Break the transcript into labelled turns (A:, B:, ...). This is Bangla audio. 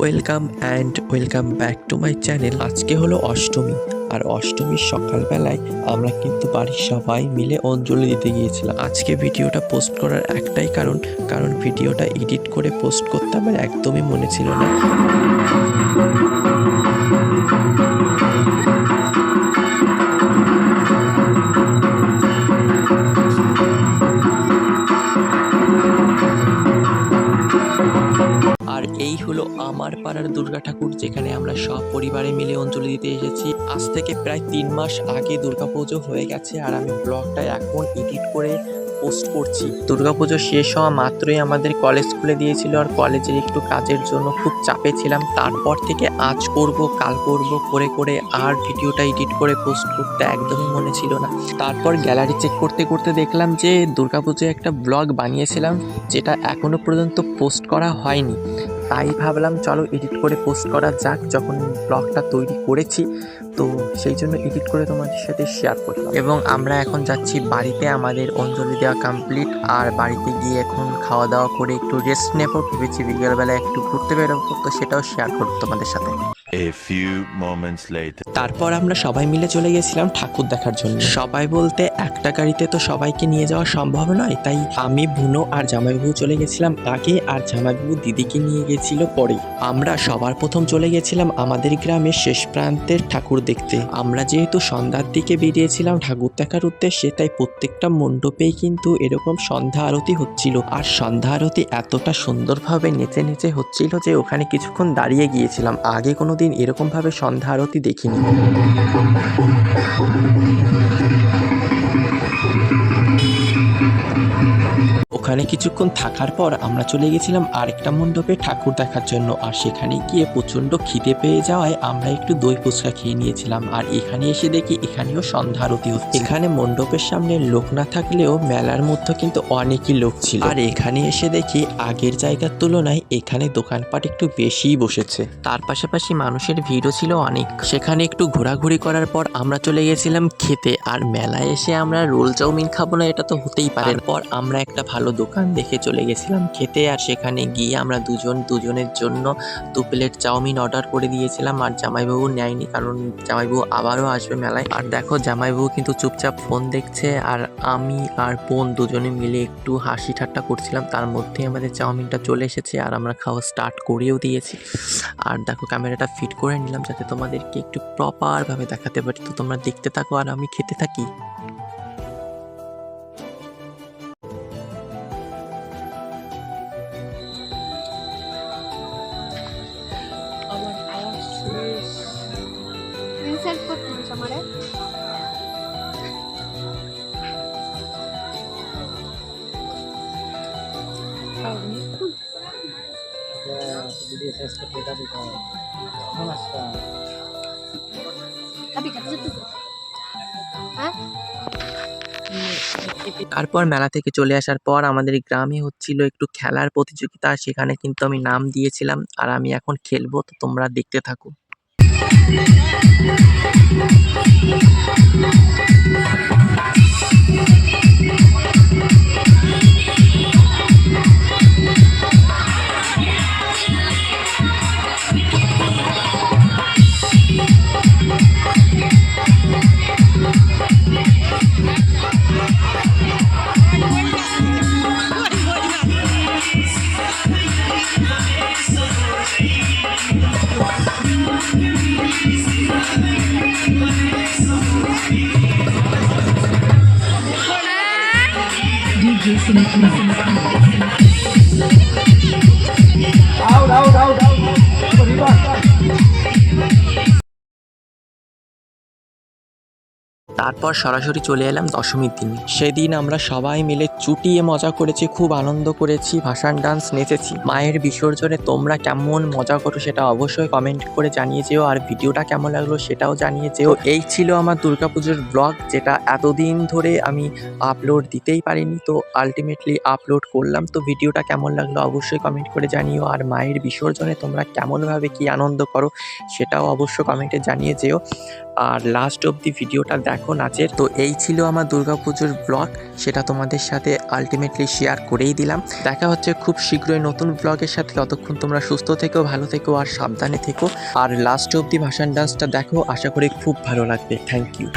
A: Welcome and welcome back to my channel আজকে হলো অষ্টমী, আর অষ্টমীর সকালবেলায় আমরা কিন্তু বাড়ির সবাই মিলে অঞ্জলি দিতে গিয়েছিলাম। আজকে ভিডিওটা পোস্ট করার একটাই কারণ কারণ ভিডিওটা এডিট করে পোস্ট করতে আমার একদমই মনে ছিল না। আমার পাড়ার দুর্গা ঠাকুর, যেখানে আমরা সব পরিবারে মিলে অঞ্জলি দিতে এসেছি। আজ থেকে প্রায় তিন মাস আগে দুর্গাপুজো হয়ে গেছে আর আমি ব্লগটা এখন এডিট করে পোস্ট করছি। দুর্গাপুজো শেষ হওয়া মাত্রই আমাদের কলেজ খুলে দিয়েছিল আর কলেজের একটু কাজের জন্য খুব চাপে ছিলাম। তারপর থেকে আজ করব, কাল করব, করে করে আর ভিডিওটা এডিট করে পোস্ট করতে একদমই মনে ছিল না। তারপর গ্যালারি চেক করতে করতে দেখলাম যে দুর্গাপুজোয় একটা ব্লগ বানিয়েছিলাম, যেটা এখনও পর্যন্ত পোস্ট করা হয়নি। তাই ভাবলাম, চলো এডিট করে পোস্ট করা যাক যখন ব্লগটা তৈরি করেছি। তো সেই জন্য এডিট করে তোমাদের সাথে শেয়ার করলাম। এবং আমরা এখন যাচ্ছি বাড়িতে, আমাদের অঞ্জলি দেওয়া কমপ্লিট আর বাড়িতে গিয়ে এখন খাওয়া দাওয়া করে একটু রেস্ট নেব। ভেবেছি বিকেলবেলা একটু ঘুরতে বেরোবো, তো সেটাও শেয়ার করব তোমাদের সাথে।
B: A few moments later.
A: তারপর আমরা সবাই মিলে চলে গেছিলাম ঠাকুর দেখার জন্য। সবাই বলতে একটা গাড়িতে তো সবাইকে নিয়ে যাওয়া সম্ভব নয়, তাই আমি, বুনো আর জামাইবাবু চলে গেছিলাম আগে, আর জামাইবাবু দিদিকে নিয়ে গেছিল পরে। আমরা সবার প্রথম চলে গেছিলাম আমাদের গ্রামের শেষ প্রান্তের ঠাকুর দেখতে। আমরা যেহেতু সন্ধ্যার দিকে বেরিয়েছিলাম ঠাকুর দেখার উদ্দেশ্যে, তাই প্রত্যেকটা মণ্ডপেই কিন্তু এরকম সন্ধ্যা আরতি হচ্ছিল। আর সন্ধ্যা আরতি এতটা সুন্দরভাবে নেচে নেচে হচ্ছিল যে ওখানে কিছুক্ষণ দাঁড়িয়ে গিয়েছিলাম। আগে কোনোদিন এরকমভাবে সন্ধ্যা আরতি দেখিনি। ওখানে কিছুক্ষণ থাকার পর আমরা চলে গেছিলাম আরেকটা মণ্ডপে ঠাকুর দেখার জন্য। আর সেখানে গিয়ে প্রচণ্ড খিদে পেয়ে যাওয়ায় আমরা একটু দই ফুচকা খেয়ে নিয়েছিলাম। আর এখানে এসে দেখি এখানেও সন্ধ্যা আরতি হচ্ছে। এখানে মণ্ডপের সামনে লোক না থাকলেও মেলার মধ্যে কিন্তু অনেকই লোক ছিল। আর এখানে এসে দেখি আগের জায়গার তুলনায় এখানে দোকানপাট একটু বেশিই বসেছে। তার পাশাপাশি মানুষের ভিড়ও ছিল অনেক। সেখানে একটু ঘোরাঘুরি করার পর আমরা চলে গেছিলাম খেতে। আর মেলায় এসে আমরা রোল চাউমিন খাব না, এটা তো হতেই পারে। পর আমরা একটা ভালো দোকান দেখে চলে গেছিলাম খেতে আর সেখানে গিয়ে আমরা দুজন দুজনের জন্য দু প্লেট চাউমিন অর্ডার করে দিয়েছিলাম আর জামাইবাবু নেয়নি কারণ জামাইবাবু আবারও আসবে মেলায়। আর দেখো জামাইবাবু কিন্তু চুপচাপ ফোন দেখছে আর আমি আর বোন দুজনে মিলে একটু হাসি ঠাট্টা করছিলাম। তার মধ্যে আমাদের চাউমিনটা চলে এসেছে আর আমরা খাওয়া স্টার্ট করেও দিয়েছি। আর দেখো ক্যামেরাটা ফিট করে নিলাম যাতে তোমাদেরকে একটু প্রপারভাবে দেখাতে পারি। তো তোমরা দেখতে থাকো আর আমি খেতে থাকি। তারপর মেলা থেকে চলে আসার পর আমাদের গ্রামে হচ্ছিল একটু খেলার প্রতিযোগিতা, সেখানে কিন্তু আমি নাম দিয়েছিলাম আর আমি এখন খেলব, তো তোমরা দেখতে থাকো। Thank you. Thank you. তারপর সরাসরি চলে এলাম দশমীর দিনে। সেদিন আমরা সবাই মিলে চুটিয়ে মজা করেছি, খুব আনন্দ করেছি, ভাসান ডান্স নেচেছি। মায়ের বিসর্জনে তোমরা কেমন মজা করো সেটা অবশ্যই কমেন্ট করে জানিয়ে যেও, আর ভিডিওটা কেমন লাগল সেটাও জানিয়ে যেও। এই ছিল আমার দুর্গাপুজোর ব্লগ যেটা এতদিন ধরে আমি আপলোড দিতেই পারিনি, তো আলটিমেটলি আপলোড করলাম। তো ভিডিওটা কেমন লাগল অবশ্যই কমেন্ট করে জানিও, আর মায়ের বিসর্জনে তোমরা কেমনভাবে কি আনন্দ করো সেটাও অবশ্য কমেন্টে জানিয়ে যেও। আর লাস্ট অবধি ভিডিওটা দেখো নাচের। তো এই ছিল আমার দুর্গাপুজোর ব্লগ সেটা তোমাদের সাথে আলটিমেটলি শেয়ার করেই দিলাম। দেখা হচ্ছে খুব শীঘ্রই নতুন ব্লগের সাথে। ততক্ষণ তোমরা সুস্থ থেকো, ভালো থেকো আর সাবধানে থেকো। আর লাস্ট অবধি ভাসান ডান্সটা দেখো, আশা করি খুব ভালো লাগবে। Thank you